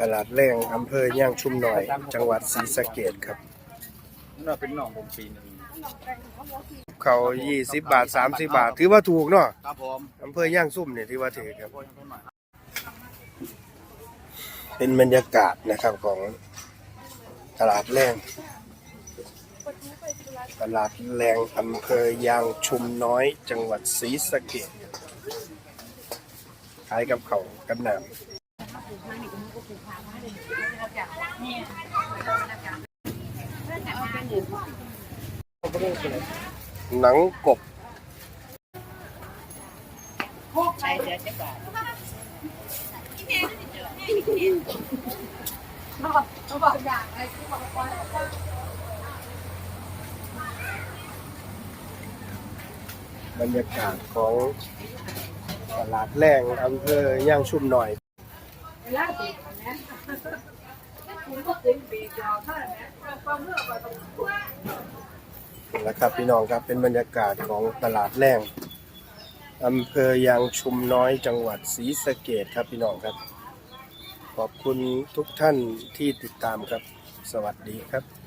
ตลาดแรงอำเภอย่างชุมหน่อย จังหวัดศรีสะเกษครับมันว่าเป็นน้องผมปีหนึงเขา20 บาท 30 บาท ถือว่าถูกเนาะครับผมอำเภอย่างซุ่มเนี่ยถือว่าถูกครับ เป็นบรรยากาศนะครับของตลาดแรงตลาดแรงอำเภอยางชุมน้อย จังหวัดศรีสะเกษขายกับเขากันหนามหนังกบบรรยากาศของ ตลาดแรงอำเภอย่างชุ่มหน่อยนะครับพี่น้องครับเป็นบรรยากาศของตลาดแรงอำเภอยางชุมน้อยจังหวัดศรีสะเกดครับพี่น้องครับ ขอบคุณทุกท่านที่ติดตามครับ สวัสดีครับ